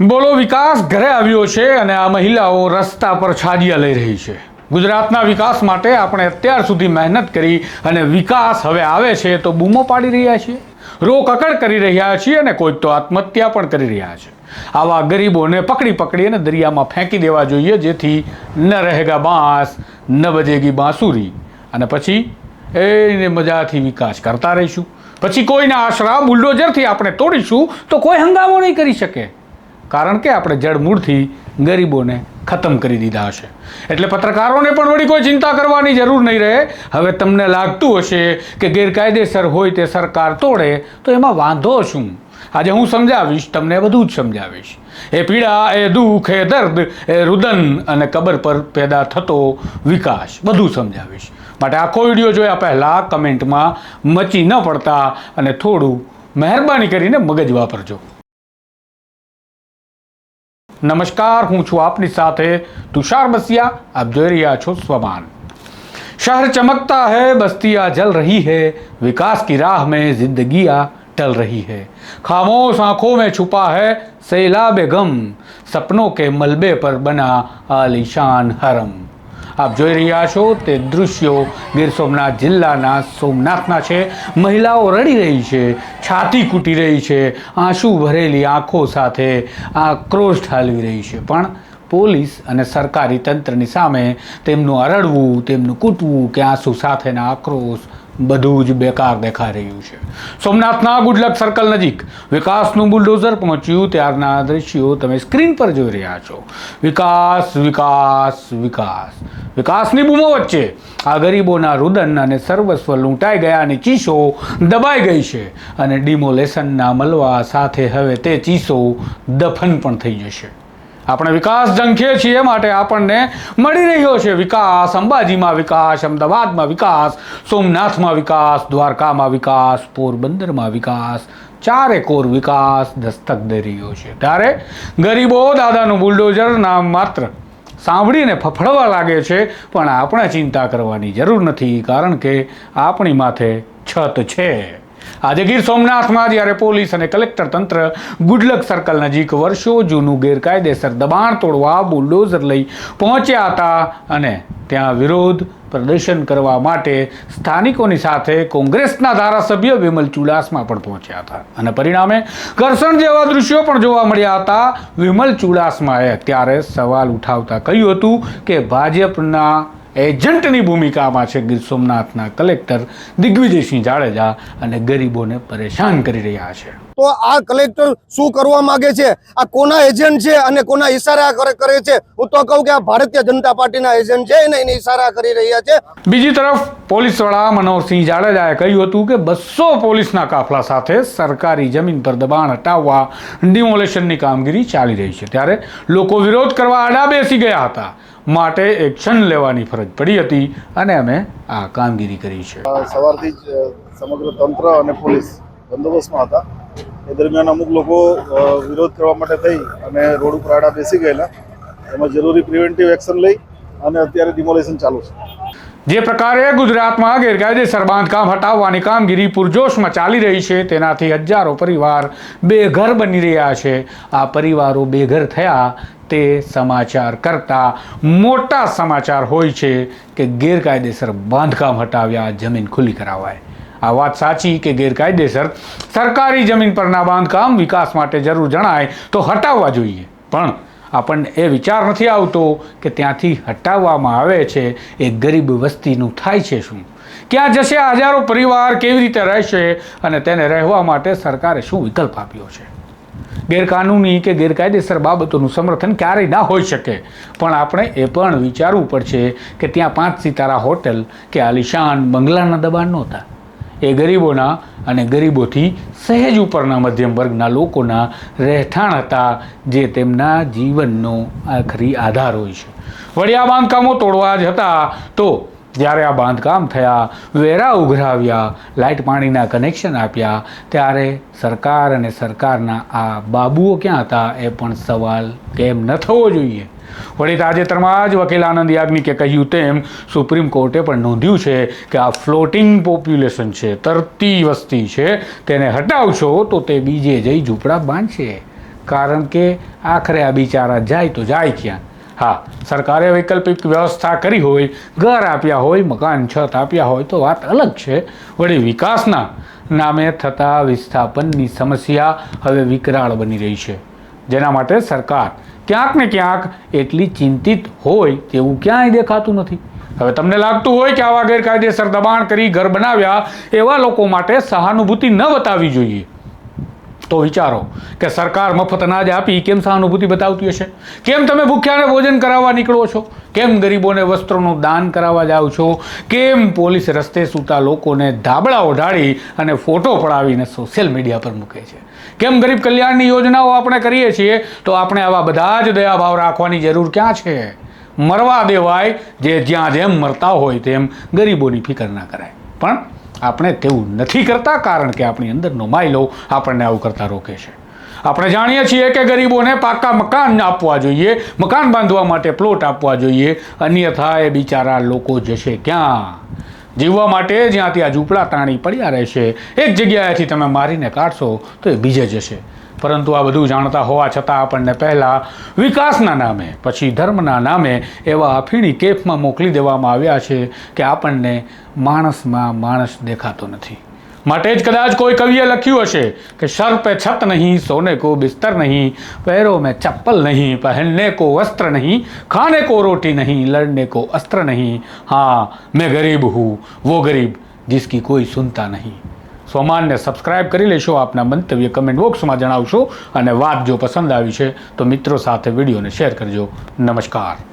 બોલો, વિકાસ ઘરે આવ્યો છે અને આ મહિલાઓ રસ્તા પર છાજિયા લઈ રહી છે. ગુજરાતના વિકાસ માટે આપણે અત્યાર સુધી મહેનત કરી અને વિકાસ હવે આવે છે તો બૂમો પાડી રહ્યા છીએ. રોકકડ કરી રહ્યા છીએ અને કોઈક તો આત્મહત્યા પણ કરી રહ્યા છે. આવા ગરીબોને પકડી પકડી અને દરિયામાં ફેંકી દેવા જોઈએ જેથી ન રહેગા બાંસ, ન બજેગી બાંસુરી. અને પછી એને મજાથી વિકાસ કરતા રહીશું. પછી કોઈના આશરા બુલડોઝરથી આપણે તોડીશું તો કોઈ હંગામો નહીં કરી શકે. કારણ કે આપણે જડમૂળથી ગરીબોને ખતમ કરી દીધા હશે. એટલે પત્રકારોને પણ વળી કોઈ ચિંતા કરવાની જરૂર નહીં રહે. હવે તમને લાગતું હશે કે ગેરકાયદેસર હોય તે સરકાર તોડે, તો એમાં વાંધો શું? આજે હું સમજાવીશ, તમને બધું જ સમજાવીશ. એ પીડા, એ દુઃખ, એ દર્દ, એ રુદન અને કબર પર પેદા થતો વિકાસ, બધું સમજાવીશ. માટે આખો વીડિયો જોયા પહેલાં કમેન્ટમાં મચી ન પડતા અને થોડું મહેરબાની કરીને મગજ વાપરજો. નમસ્કાર હું છું આપની સાથે તુષાર બસિયા આપ જોઈ રહ્યા છો સ્વમાન शहर चमकता है बस्तियां जल रही है विकास की राह में जिंदगियां टल रही है खामोश आंखों में छुपा है सैलाब गम सपनों के मलबे पर बना आलिशान हरम આપ જોઈ રહ્યા છો તે દૃશ્યો ગીર સોમનાથ જિલ્લાના સોમનાથના છે. મહિલાઓ રડી રહી છે, છાતી કૂટી રહી છે, આંસુ ભરેલી આંખો સાથે આક્રોશ ઠાલવી રહી છે. પણ પોલીસ અને સરકારી તંત્રની સામે તેમનું અરડવું, તેમનું કૂટવું કે આંસુ સાથેના આક્રોશ બધું જ બેકાર દેખાઈ રહ્યું છે. સોમનાથના ગુડલક સર્કલ નજીક વિકાસનું બુલડોઝર પહોંચ્યું. ત્યારના દ્રશ્યો તમે સ્ક્રીન પર જોઈ રહ્યા છો. વિકાસ વિકાસ વિકાસ. વિકાસની બૂમો વચ્ચે આ ગરીબોના રુદન અને સર્વસ્વ લૂંટાઈ ગયાની ચીસો દબાઈ ગઈ છે અને ડિમોલેશનના મલવા સાથે હવે તે ચીસો દફન પણ થઈ જશે. આપણે વિકાસ ઝંખીએ છીએ માટે આપણને મળી રહ્યો છે વિકાસ, અંબાજીમાં વિકાસ, અમદાવાદમાં વિકાસ, સોમનાથમાં વિકાસ, દ્વારકામાં વિકાસ, પોરબંદરમાં વિકાસ, ચારે કોર વિકાસ દસ્તક દઈ રહ્યો છે. ત્યારે ગરીબો, દાદાનું બુલડોઝર નામ માત્ર સાંભળીને ફફડવા લાગે છે, પણ આપણે ચિંતા કરવાની જરૂર નથી, કારણ કે આપણી માથે છત છે. આજે ગીર સોમનાથમાં જ્યારે પોલીસ અને કલેક્ટર તંત્ર ગુડલક સર્કલ નજીક વર્ષો જૂનું ગેરકાયદેસર દબાણ તોડવા બુલડોઝર લઈ પહોંચ્યા હતા અને ત્યાં વિરોધ પ્રદર્શન કરવા માટે સ્થાનિકોની સાથે કોંગ્રેસના ધારાસભ્ય વિમલ ચુડાસમા પણ પહોંચ્યા હતા. અને પરિણામે ઘર્ષણ જેવા દૃશ્યો પણ જોવા મળ્યા હતા. વિમલ ચુડાસમાએ ત્યારે સવાલ ઉઠાવતા કહ્યું હતું કે ભાજપના એજન્ટની ભૂમિકામાં છે. ગીર સોમનાથના કલેક્ટર દિગ્વિજયસિંહ જાડેજા અને ગરીબોને પરેશાન કરી રહ્યા છે. તો આ કલેક્ટર શું કરવા માંગે છે? આ કોના એજન્ટ છે અને કોના ઈશારા કરે કરે છે? હું તો કહું કે આ ભારતીય જનતા પાર્ટીના એજન્ટ છે એને એને ઈશારા કરી રહ્યા છે. બીજી તરફ પોલીસ વડા મનોહરસિંહ જાડેજાએ કહ્યું હતું કે બસો પોલીસના કાફલા સાથે સરકારી જમીન પર દબાણ હટાવવા ડિમોલેશનની કામગીરી ચાલી રહી છે. ત્યારે લોકો વિરોધ કરવા આડા બેસી ગયા હતા. માટે એક્શન લેવાની ફરજ પડી હતી અને અમે આ કામગીરી કરી છે. સવારથી જ સમગ્ર તંત્ર અને પોલીસ બંદોબસ્તમાં હતા. એ દરમિયાન અમુક લોકો વિરોધ કરવા માટે થઈ અને રોડ ઉપર આડા બેસી ગયેલા. એમાં જરૂરી પ્રિવેન્ટિવ એક્શન લઈ અને અત્યારે ડિમોલેશન ચાલુ છે. જે પ્રકારે ગુજરાતમાં ગેરકાયદેસર બાંધકામ હટાવવાની કામગીરી પૂરજોશમાં ચાલી રહી છે, તેનાથી હજારો પરિવાર બેઘર બની રહ્યા છે. આ પરિવારો બેઘર થયા તે સમાચાર કરતાં મોટા સમાચાર હોય છે કે ગેરકાયદેસર બાંધકામ હટાવ્યા, જમીન ખુલ્લી કરાવાય. આ વાત સાચી કે ગેરકાયદેસર? સરકારી જમીન પરના બાંધકામ વિકાસ માટે જરૂર જણાય તો હટાવવા જોઈએ. પણ આપણને એ વિચાર નથી આવતો કે ત્યાંથી હટાવવામાં આવે છે, એ ગરીબ વસ્તીનું થાય છે શું? ક્યાં જશે હજારો પરિવાર, કેવી રીતે રહેશે અને તેને રહેવા માટે સરકારે શું વિકલ્પ આપ્યો છે? ગેરકાનૂની કે ગેરકાયદેસર બાબતોનું સમર્થન ક્યારેય ના હોઈ શકે. પણ આપણે એ પણ વિચારવું પડશે કે ત્યાં પાંચ સિતારા હોટલ, કે આલિશાન બંગલાના દબાણ નહોતા. એ ગરીબોના અને ગરીબોથી સહેજ ઉપરના મધ્યમ વર્ગના લોકોના રહેઠાણ હતા, જે તેમના જીવનનો આખરી આધાર હોય છે. વળી આ બાંધકામો તોડવા જ હતા. તો જ્યારે આ બાંધકામ થયા, વેરા ઉઘરાવ્યા, લાઇટ પાણીના કનેક્શન આપ્યા, ત્યારે સરકાર અને સરકારના આ બાબુઓ ક્યાં હતા એ પણ સવાલ કેમ ન થવો જોઈએ? વળી તાજેતરમાં જ વકીલ આનંદ યાજ્ઞિકે કહ્યું તેમ, સુપ્રીમ કોર્ટે પણ નોંધ્યું છે કે આ ફ્લોટિંગ પોપ્યુલેશન છે, તરતી વસ્તી છે, તેને હટાવશો તો તે બીજે જઈ ઝૂંપડા બાંધશે. કારણ કે આખરે આ બિચારા જાય તો જાય ક્યાં? હા, સરકારે વૈકલ્પિક વ્યવસ્થા કરી હોય, ઘર આપ્યા હોય, મકાન, છત આપ્યા હોય તો વાત અલગ છે. વળી વિકાસના નામે થતા વિસ્થાપનની સમસ્યા હવે વિકરાળ બની રહી છે. જેના માટે સરકાર ક્યાંક ને ક્યાંક એટલી ચિંતિત હોય તેવું ક્યાંય દેખાતું નથી. હવે તમને લાગતું હોય કે આવા ગેરકાયદેસર દબાણ કરી ઘર બનાવ્યા એવા લોકો માટે સહાનુભૂતિ ન બતાવવી જોઈએ. તો વિચારો કે સરકાર મફત અનાજ આપી કેમ સહાનુભૂતિ બતાવતી હશે? કેમ તમે ભૂખ્યાને ભોજન કરાવવા નીકળો છો? કેમ ગરીબોને વસ્ત્રોનું દાન કરાવવા જાઓ છો? કેમ પોલીસ રસ્તે સૂતા લોકોને ધાબળા ઓઢાડી અને ફોટો પડાવીને સોશિયલ મીડિયા પર મૂકે છે? કેમ ગરીબ કલ્યાણની યોજનાઓ આપણે કરીએ છીએ તો આપણે આવા બધા જ દયાભાવ રાખવાની જરૂર ક્યાં છે? મરવા દેવાય જે જ્યાં જેમ મરતા હોય તેમ ગરીબોની ફિકર ના કરાય. પણ આપણે તેવું નથી કરતા, કારણ કે આપણી અંદરનો માયલો આપણને આવું કરતા રોકે છે. આપણે જાણીએ છીએ કે ગરીબોને પાકા મકાન આપવા જોઈએ, મકાન બાંધવા માટે પ્લોટ આપવા જોઈએ. અન્યથા એ બિચારા લોકો જશે ક્યાં? જીવવા માટે જ્યાં ત્યાં ઝૂંપડા તાણી પડ્યા રહેશે એક જગ્યાએથી તમે મારીને કાઢશો તો એ બીજે જશે. પરંતુ આ બધું જાણતા હોવા છતાં આપણને પહેલાં વિકાસના નામે, પછી ધર્મના નામે એવા અફીણી કેફમાં મોકલી દેવામાં આવ્યા છે કે આપણને માણસમાં માણસ દેખાતો નથી. માટે જ કદાચ કોઈ કવિએ લખ્યું હશે કે સર પે છત નહીં સોને કો બિસ્તર નહીં पैरों में चप्पल नहीं पहनने को वस्त्र नहीं खाने को रोटी नहीं लड़ने को अस्त्र नहीं हाँ मैं गरीब हूँ वो गरीब जिसकी કોઈ સુનતા નહીં સોમાનને સબસ્ક્રાઇબ કરી લેશો આપના મંતવ્ય કમેન્ટ બોક્સમાં જણાવશો અને વાત જો પસંદ આવી છે તો મિત્રો સાથે વિડીયોને શેર કરજો નમસ્કાર